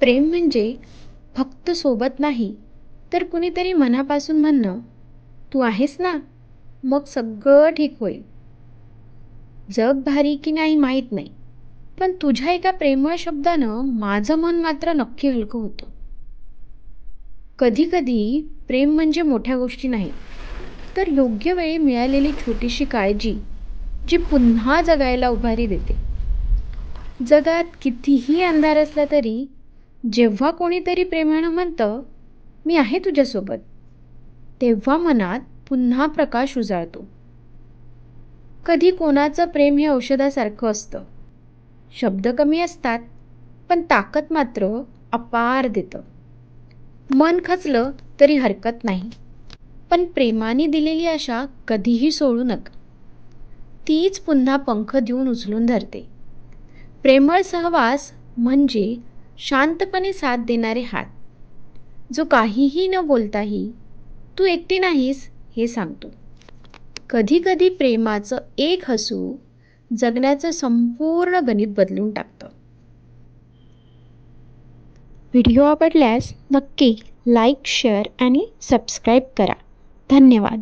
प्रेम म्हणजे फक्त सोबत नाही तर कुणीतरी मनापासून म्हणणं तू आहेस ना? मग सगळं ठीक होईल. जग भारी की नाही माहीत नाही पण तुझ्या एका प्रेमळ शब्दानं माझं मन मात्र नक्की हलकं होतं. कधीकधी प्रेम म्हणजे मोठ्या गोष्टी नाही तर योग्य वेळी मिळालेली छोटीशी काळजी जी पुन्हा जगायला उभारी देते. जगात कितीही अंधार असला तरी जेव्हा कोणीतरी प्रेमानं म्हणतं मी आहे तुझ्यासोबत तेव्हा मनात पुन्हा प्रकाश उजाळतो. कधी कोणाचं प्रेम हे औषधासारखं असतं. शब्द कमी असतात पण ताकद मात्र अपार देतं. मन खचलं तरी हरकत नाही पण प्रेमाने दिलेली आशा कधीही सोडू नका. तीच पुन्हा पंख देऊन उचलून धरते. प्रेमळ सहवास म्हणजे शांतपणे साथ देणारे हात. जो काहीही न बोलताही तू एकटी नाहीस हे सांगतो. कधीकधी प्रेमाचं एक हसू जगण्याचं संपूर्ण गणित बदलून टाकतं. व्हिडिओ आवडल्यास नक्की लाईक शेअर आणि सबस्क्राईब करा. धन्यवाद.